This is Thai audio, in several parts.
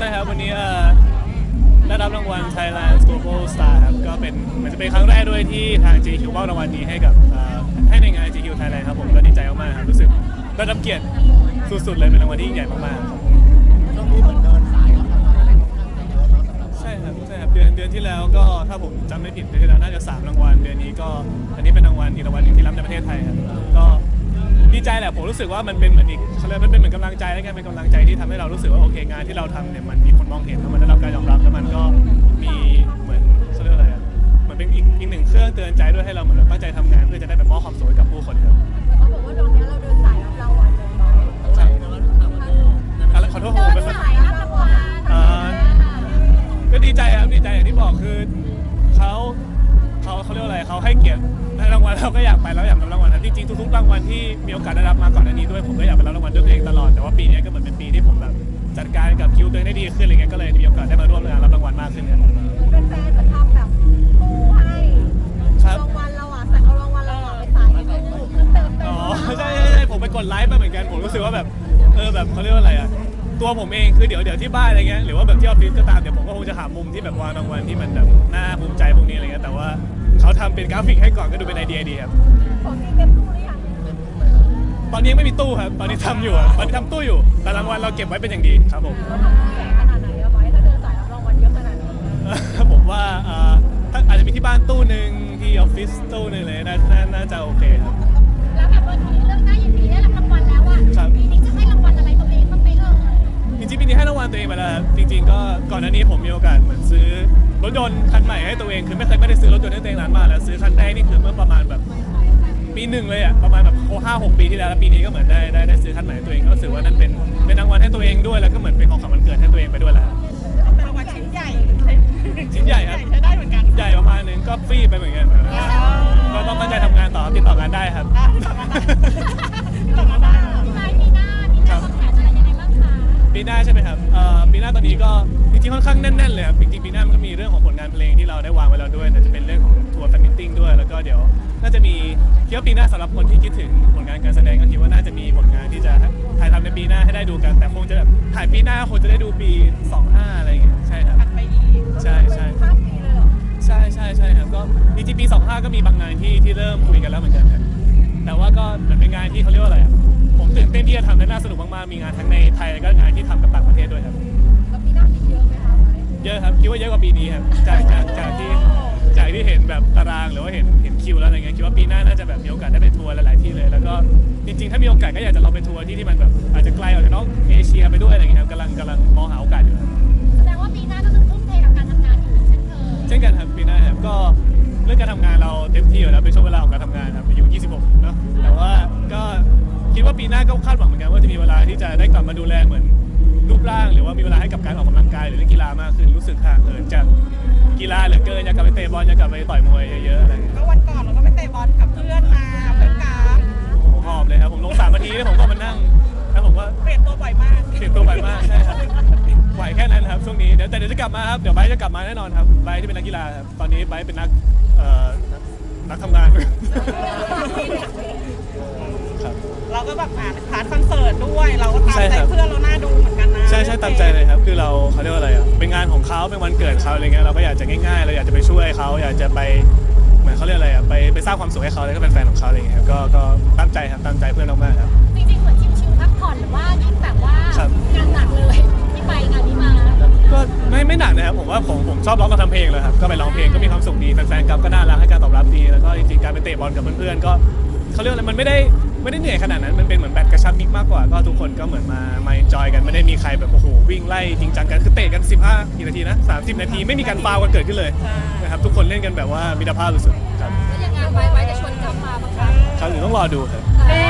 ใช่ครับวันนี้เอ่อได้รับรางวัล Thailand Global Star ครับก็เป็นเหมือนจะเป็นครั้งแรกด้วยที่ทาง GQ มอบรางวัลนี้ให้กับเอ่อให้ในงาน GQ Thailand ครับผมก็ดีใจมากๆครับรู้สึกได้รับเกียรติสุดๆเลยเป็นรางวัลที่ยิ่งใหญ่มากๆครับช่วงนี้เหมือนเดินสายรับรางวัลอะไรค่อนข้างจะเยอะเนาะสำหรับใช่ครับใช่ครับเดือนเดือนที่แล้วก็ถ้าผมจำไม่ผิดเดือนที่แล้วน่าจะสามรางวัลเดือนนี้ก็อันนี้เป็นรางวัลอีกรางวัลหนึ่งที่รับในป ผมรู้สึกว่ามันเป็นเหมือนอีกเขาเรียกมันเป็นเหมือนกำลังใจแล้วกันเป็นกำลังใจที่ทำให้เรารู้สึกว่าโอเคงานที่เราทำเนี่ยมันมีคนมองเห็นแล้วมันได้รับการยอมรับแล้วมันก็มีเหมือนเขาเรียกอะไรอะเหมือนเป็นอีกอีกหนึ่งเครื่องเตือนใจด้วยให้เราเหมือนแบบตั้งใจทำ ให้เกียรติได้รางวัลเราก็อยากไปแล้วอยากรับรางวัลครับจริงๆทุกๆรางวัลที่มีโอกาสได้รับมาก่อนหน้านี้ด้วยผมก็อยากไปรับรางวัลด้วยตัวเองตลอดแต่ว่าปีนี้ก็เหมือนเป็นปีที่ผมแบบจัดการกับคิวตัวเองได้ดีขึ้นอะไรเงี้ยก็เลยมีโอกาสได้มาร่วมงานรับรางวัลมากขึ้นครับเป็นแฟนจะทำแบบคู่ให้ครับรางวัลเราอะใส่เอารางวัลเราอะไปใส่ให้คู่คือเติมเต็อ๋อมใช่ใช่ใช่ผมไปกดไลค์มาเหมือนกันผมรู้สึกว่าแบบเออแบบเขาเรียกว่าอะไรอะ ตัวผมเองคือเดี๋ยวเดี๋ยวที่บ้านอะไรเงี้ยหรือว่าแบบที่ออฟฟิศก็ตามเดี๋ยวผมก็คงจะหามุมที่แบบวางรางวัลที่มันแบบน่าภูมิใจพวกนี้อะไรเงี้ยแต่ว่าเขาทำเป็นกราฟิกให้ก่อนก็ดูเป็นไอเดียดีครับของจริงเต็มคู่หรือยังตอนนี้ยังไม่มีตู้ครับ ตอนนี้ทำอยู่อะตอนนี้ทำตู้อยู่ แต่รางวัลเราเก็บไว้เป็นอย่างดีครับผม เราทำคู่ใหญ่ขนาดไหนอะไว้ถ้าเดินสายรับรางวัลเยอะขนาดนี้ผมว่าเอ่อถ้าอาจจะมีที่บ้านตู้หนึ่งที่ออฟฟิศตู้หนึ่งเลยน่าน่าน่าจะโอเคครับ จริงๆปีนี้ให้รางวัลตัวเองไปแล้วครับจริง ๆ ก็ก่อนหน้านี้ผมมีโอกาสเหมือนซื้อรถยนต์คันใหม่ให้ตัวเองคือไม่เคยไม่ได้ซื้อรถยนต์ให้ตัวเองนานมากแล้วซื้อคันแรกนี่คือเมื่อประมาณแบบปีหนึ่งเลยอะประมาณแบบโอ้ห้าหกปีที่แล้วแล้วปีนี้ก็เหมือนได้ได้ได้ซื้อคันใหม่ให้ตัวเองก็รู้สึกว่านั่นเป็นเป็นรางวัลให้ตัวเองด้วยแล้วก็เหมือนเป็นของขวัญวันเกิดให้ตัวเองไปด้วยแหละครับเป็นรางวัลชิ้นใหญ่ชิ้นใหญ่ครับ ใช้ได้เหมือนกัน ใหญ่ประมาณนึงก็ฟรีไปเหมือนกันก็ต้องตั้งใจทำงานต่อติดต่องานได้ครับอะต่อมาได้ต่อมาได้ ปีหน้าใช่ไหมครับเอ่อปีหน้าตอนนี้ก็จริงๆค่อนข้างแน่นๆเลยครับจริงๆปีหน้ามันก็มีเรื่องของผลงานเพลงที่เราได้วางไว้แล้วด้วยแต่จะเป็นเรื่องของทัวร์แฟนมิทติ้งด้วยแล้วก็เดี๋ยว น่าจะมีคิดว่าปีหน้าสำหรับคนที่คิดถึงผลงานการแสดงก็คิดว่าน่าจะมีผลงานที่จะถ่ายทำในปีหน้าให้ได้ดูกันแต่คงจะแบบถ่ายปีหน้าคงจะได้ดูปี 25 อะไรอย่างเงี้ยใช่ครับ ถัดไปอีกใช่ใช่ข้าปีเลยเหรอใช่ใช่ใช่ครับก็จริงๆปี 25 ก็มีบางงานที่ที่เริ่มคุยกันแล้วเหมือนกันครับแต่ว่าก็เหมือนเป็นงานที่เขาเรียกว่าอะไรอะ ผมตื่นเต้นที่จะทำและน่าสนุกมากๆ มีงานทั้งในไทยแล้วก็งานที่ทำกับต่างประเทศด้วยครับ แล้วปีหน้ามีเยอะไหมคะไว้เยอะครับ คิดว่าเยอะกว่าปีนี้ครับ จากจากจากที่จากที่เห็นแบบตารางหรือว่าเห็นเห็นคิวแล้วอะไรเงี้ย คิดว่าปีหน้าน่าจะแบบมีโอกาสได้ไปทัวร์หลายๆที่เลย แล้วก็จริงๆ ถ้ามีโอกาสก็อยากจะลองไปทัวร์ที่ที่มันแบบอาจจะไกลออกจากนอกเอเชียไปด้วยอะไรเงี้ยครับกำลังกำลังมองหาโอกาสอยู่ครับ แสดงว่าปีหน้าก็คือทุ่มเทกับการทำงานอยู่เช่นเคยเช่นกันครับปีหน้าครับก็เรื่องการทำงานเราเต็มที่อยู่แล้วเป็นช่วงเวลาของการทำงานครับอายุ 26 เนอะแต่ว่าก็ คิดว่าปีหน้าก็คาดหวังเหมือนกันว่าจะมีเวลาที่จะได้กลับมาดูแลเหมือนรูปร่าง หรือว่ามีเวลาให้กับการออกกำลังกายหรือเล่นกีฬามากขึ้นรู้สึกห่างเหินจากกีฬาเหลือเกินอยากกลับไปเตะบอลอยากกลับไปต่อยมวยเยอะๆอะไรอย่างเงี้ยก็วันก่อนเราก็ไปเตะบอลกับเพื่อนมาเพื่อนกราฟโอ้โหหอบเลยครับผมลงสามนาทีแล้วผมก็มานั่งแล้วผมก็เปลี่ยนตัวบ่อยมากเปลี่ยนตัวไปมากใช่ครับไหวแค่นั้นครับช่วงนี้เดี๋ยวแต่เดี๋ยวจะกลับมาครับเดี๋ยวไบร์ทจะกลับมาแน่นอนครับไบร์ทที่เป็นนักกีฬาครับตอนนี้ไบร์ทเป็นนักเอ่อนักนักทำงานครับเรา ก็แบบอ่านพาร์ทคอนเสิร์ตด้วย เราก็ตามใช่ใจครับ เพื่อนเราหน้าดูเหมือนกันนะใช่ใช่ตามใจเลยครับ คือเราเขาเรียกว่าอะไรอะเป็นงานของเขาเป็นวันเกิดเขาอะไรเงี้ยเราก็อยากจะง่ายๆเราอยากจะไปช่วยเขาอยากจะไปเหมือนเขาเรียกอะไรอะไปไปสร้างความสุขให้เขาแล้วก็เป็นแฟนของเขาอะไรเงี้ยครับก็ก็ตามใจครับตามใจเพื่อนมากๆครับ จริงๆเหมือนชิวๆพักผ่อนหรือว่ายิ่งแบบว่าครับ งานหนักเลยที่ไปงานนี้มาก็ไม่ไม่หนักนะครับผมว่าผมผมชอบร้องกับทำเพลงเลยครับก็ไปร้องเพลงก็มีความสุขดีแฟนๆกับก็น่ารักให้การตอบรับดีแล้วก็จริงๆการไปเตะบอลกับเพื่อนๆก็เขาเรียกว่าอะไรมันไม่ได้ ไม่ได้เหนื่อยขนาดนั้นมันเป็นเหมือนแบดกระชับมิกมากกว่าก็ทุกคนก็เหมือนมามาจอยกันไม่ได้มีใครแบบโอ้โหวิ่งไล่จริงจังกันคือเตะกัน 15กี่นาทีนะ30 นาทีไม่มีการฟาวล์กันเกิดขึ้นเลยนะครับทุกคนเล่นกันแบบว่ามิตรภาพสุดๆครับแล้วยังไงไว้ไว้จะชวนกลับมาบ้างคะครั้งหนึ่งต้องรอดูครับเอ๊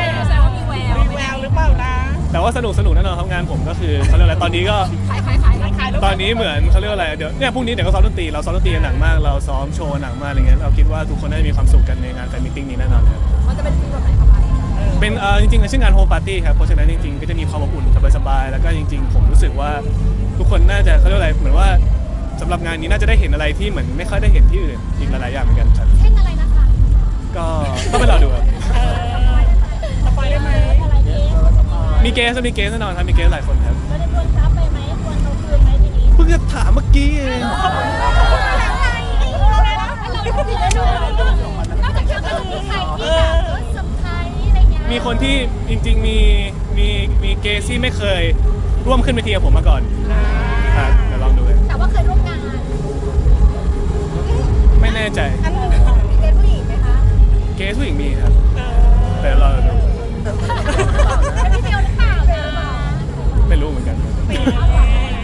ะแสดงว่ามีแววมีแววหรือเปล่านะ แต่ว่าสนุกสนุกแน่นอนครับงานผมก็คือเขาเรียกอะไรตอนนี้ก็ขายขายขายขายรูปตอนนี้เหมือนเขาเรียกว่าอะไรเดี๋ยวเนี่ยพรุ่งนี้เดี๋ยวก็ซ้อมดนตรีเราซ้อมดนตรีกันหนักมากเราซ้อมโชว์หนักมากอะไรเงี้ยเราคิดว่าทุกคนได้มีความสุขกันในงานแฟนมิทติ้งนี้แน่นอนครับมันจะเป็นฟีลแบบไหนคะไว้เป็นเอ่อจริงๆชื่องานโฮมปาร์ตี้ครับเพราะฉะนั้นจริงๆก็จะมีความอบอุ่นสบายๆแล้วก็จริง ๆ ผมรู้สึกว่าทุกคนน่าจะเขาเรียกว่าอะไรเหมือนว่าสำหรับงานนี้น่าจะได้เห็นอะไรที่เหมือนไม่ค่อยได้เห็นที่อื่นอีกหลายๆอย่างเหมือนกันครับเช่นอะไรนะคะก็ต้องไปรอดูครับ เออสปอยได้ไห มอะไรนี้มีเกสมีเกสแน่นอนครับมีเกสหลายคนครับเราจะชวนซับไปไหมชวนเขาจะถามเมื่อกี้เองนอกจากแค่ก็มีใครที่แบบว่าเซอร์ไพรส์อะไรเงี้ยมีคนที่จริง ๆ มีมีมีเกย์ที่ไม่เคยร่วมขึ้นไปทีกับผมมาก่อนอะเดี๋ยวลองดูเลยแต่ว่าเคยร่วมงานไม่แน่ใจอันนี้มีเกณฑ์ผู้หญิงไหมคะเกย์ผู้หญิงมีครับเออแต่เราดูเป็น พี่เดียวหรือเปล่านะไม่รู้เหมือนกัน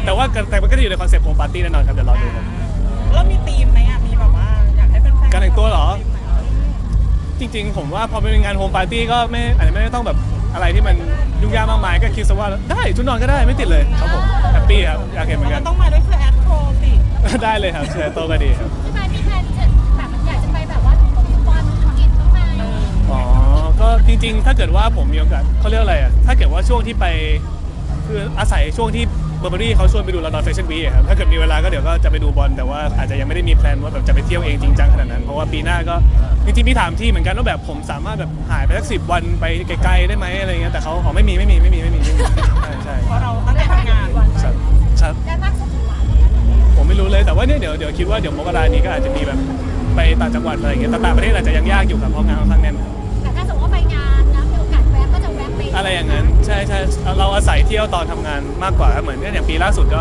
แต่ว่าแต่มันก็จะอยู่ในคอนเซ็ปต์ของปาร์ตี้แน่นอนครับเดี๋ยวรอดูครับแล้วมีธีมไหมอะมีแบบว่าอยากให้เป็นแฟนการแต่งตัวเหรอ จริง ๆ ผมว่าพอเป็นงานโฮมปาร์ตี้ก็ไม่อาจจะไม่ได้ต้องแบบอะไรที่มันยุ่งยากมากมายก็คิดซะว่าได้ชุดนอนก็ได้ไม่ติดเลยครับผมแฮปปี้ครับอยากเห็นเหมือนกัมันนต้องมาด้วยเสื้อแอสโทรสิได้เลยครับเชิญโตะก็ดีครับพี่แมน ก็จริงๆ ถ้าเกิดว่าผมมีโอกาสเขาเรียกอะไรอะถ้าเกิดว่าช่วงที่ไปคืออาศัยช่วงที่เบอร์เบอรี่เขาชวนไปดูลอนดอนแฟชั่นวีครับถ้าเกิดมีเวลาก็เดี๋ยวก็จะไปดูบอลแต่ว่าอาจจะยังไม่ได้มีแพลนว่าแบบจะไปเที่ยวเองจริงจังขนาดนั้น เพราะว่าปีหน้าก็จริงๆมีถามที่เหมือนกันว่าแบบผมสามารถแบบหายไปสักสิบวันไปไกลๆได้ไหมอะไรเงี้ยแต่เขาอ๋อไม่มีไม่มีไม่มีไม่มีไม่มีใช่ใช่เพราะเราตั้งใจทำงานครับครับได้มากสุดกี่วันผมไม่รู้เลยแต่ว่าเนี่ยเดี๋ยวเดี๋ยวคิดว่าเดี๋ยวมกรานี้ก็อาจจะมีแบบไปต่างจังหวัดอะไรเงี้ยแต่ต่างประเทศอาจจะยังยากอยู่ครับเพราะงานค่อนข้างแน่น เราอาศัยเที่ยวตอนทำงานมากกว่าเหมือนอย่างปีล่าสุดก็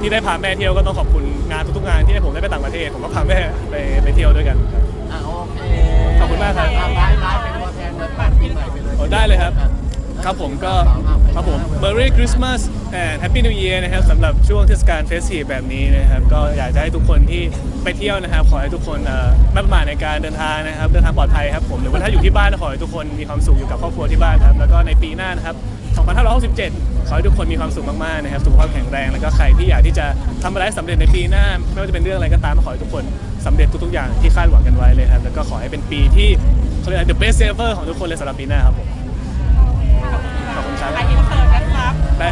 ที่ได้พาแม่เที่ยวก็ต้องขอบคุณงานทุกๆงานที่ให้ผมได้ไปต่างประเทศผมก็พาแม่ไปไปเที่ยวด้วยกันครับอะโอเคขอบคุณมากครับอะไลฟ์ไลฟ์เป็นตัวแทนเลยปัดปีใหม่ไปเลยโอ้ได้เลยครับ ครับผมก็ครับผม Merry Christmas and Happy New Year นะครับสำหรับช่วงเทศกาลเฟสทีฟแบบนี้นะครับ ก็อยากจะให้ทุกคนที่ไปเที่ยวนะครับ ขอให้ทุกคนเอ่อไม่ประมาทในการเดินทางนะครับ เดินทางปลอดภัยครับผมหรือว่าถ้าอยู่ที่บ้านก็ขอให้ทุกคนมีความสุขอยู่กับครอบครัวที่บ้านครับแล้วก็ในปีหน้านะครับ 2567 ขอให้ทุกคนมีความสุขมากๆนะครับ สุขภาพแข็งแรง แล้วก็ใครที่อยากที่จะทำอะไรให้สำเร็จในปีหน้า ไม่ว่าจะเป็นเรื่องอะไรก็ตามขอให้ทุกคนสำเร็จทุกๆอย่างที่คาดหวังกันไว้เลยครับ แล้วก็ขอให้เป็นปีที่เขาเรียกว่า the best ever ของทุกคนเลยสำหรับปีหน้าครับผม ขอบคุณครับ ไปอินเสิร์ตไป